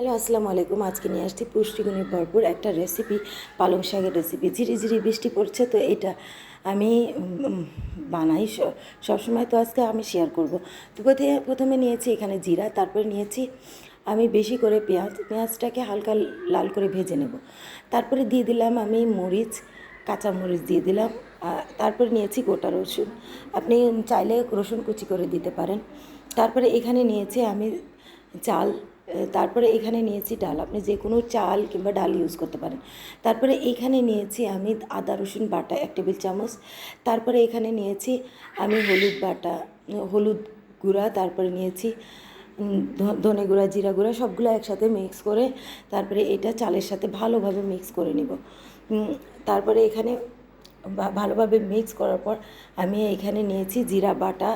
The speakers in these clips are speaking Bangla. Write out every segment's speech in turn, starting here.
হ্যালো, আসসালামু আলাইকুম। আজকে নিয়ে আসছি পুষ্টিগুণে ভরপুর একটা রেসিপি পালং শাকের রেসিপি ঝিরি ঝিরি বৃষ্টি পড়ছে তো এটা আমি বানাই। সবসময় তো আজকে আমি শেয়ার করব। তো প্রথমে নিয়েছি এখানে জিরা, তারপরে নিয়েছি আমি বেশি করে পেঁয়াজ। পেঁয়াজটাকে হালকা লাল করে ভেজে নেব। তারপরে দিয়ে দিলাম আমি মরিচ, কাঁচা মরিচ দিয়ে দিলাম। তারপরে নিয়েছি গোটা রসুন। আপনি চাইলে রসুন কুচি করে দিতে পারেন। তারপরে এখানে নিয়েছি আমি চাল তারপরে এখানে নিয়েছি ডাল। আপনি যে কোনো চাল কিংবা ডাল ইউজ করতে পারেন। তারপরে এখানে নিয়েছি আমি আদা, রসুন বাটা এক টেবিল চামচ। তারপরে এখানে নিয়েছি আমি হলুদ বাটা, হলুদ গুঁড়া, তারপরে নিয়েছি ধনে গুঁড়া, জিরা গুঁড়া সবগুলো একসাথে মিক্স করে তারপরে এটা চালের সাথে ভালোভাবে মিক্স করে নিব। তারপরে এখানে ভালোভাবে মিক্স করার পর আমি এখানে নিয়েছি জিরা বাটা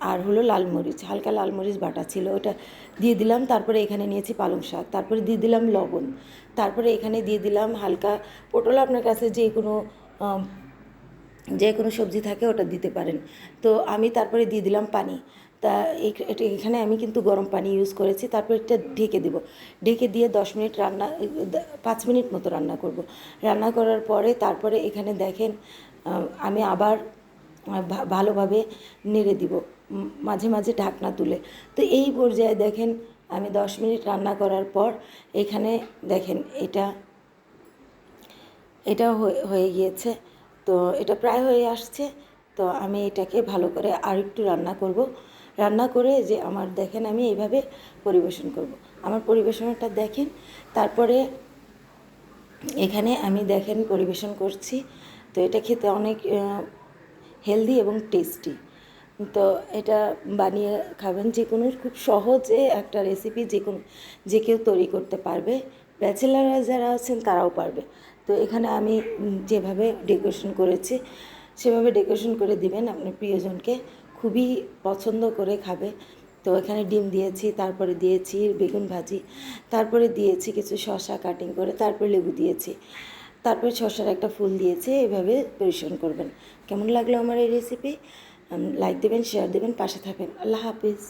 আর হলো লাল মরিচ, হালকা লাল মরিচ বাটা ছিল, ওটা দিয়ে দিলাম, তারপরে এখানে নিয়েছি পালং শাক, তারপরে দিয়ে দিলাম লবণ, তারপরে এখানে দিয়ে দিলাম হালকা পটল, আপনার কাছে যে কোনো যে কোনো সবজি থাকে ওটা দিতে পারেন। তো আমি তারপরে দিয়ে দিলাম পানি, তা এটা- এখানে আমি কিন্তু গরম পানি ইউজ করেছি, তারপর এটা ঢেকে দেবো, ঢেকে দিয়ে দশ মিনিট রান্না, পাঁচ মিনিট মতো রান্না করব। রান্না করার পরে তারপরে এখানে দেখেন আমি আবার ভালোভাবে নেড়ে দিব মাঝে মাঝে ঢাকনা তুলে। তো এই পর্যায়ে দেখেন আমি দশ মিনিট রান্না করার পর এখানে দেখেন এটা এটা হয়ে হয়ে গিয়েছে। তো এটা প্রায় হয়ে আসছে, তো আমি এটাকে ভালো করে আর একটু রান্না করব। রান্না করে যে আমার দেখেন আমি এইভাবে পরিবেশন করব। আমার পরিবেশনটা দেখেন, তারপরে এখানে আমি দেখেন পরিবেশন করছি। তো এটা খেতে অনেক হেলদি এবং টেস্টি তো এটা বানিয়ে খাবেন যে কোনো, খুব সহজে একটা রেসিপি যে কোনো, যে কেউ তৈরি করতে পারবে। ব্যাচেলাররা যারা আছেন তারাও পারবে। তো এখানে আমি যেভাবে ডেকোরেশন করেছি, সেভাবে ডেকোরেশন করে দিবেন আপনার প্রিয়জনকে। খুবই পছন্দ করে খাবে। তো এখানে ডিম দিয়েছি, তারপরে দিয়েছি বেগুন ভাজি, তারপরে দিয়েছি কিছু শসা কাটিং করে, তারপরে লেবু দিয়েছি। তারপরে শসার একটা ফুল দিয়েছে, এভাবে পরিবেশন করবেন। কেমন লাগল আমার এই রেসিপি লাইক দেবেন শেয়ার দেবেন, পাশে থাকবেন। আল্লাহ হাফিজ।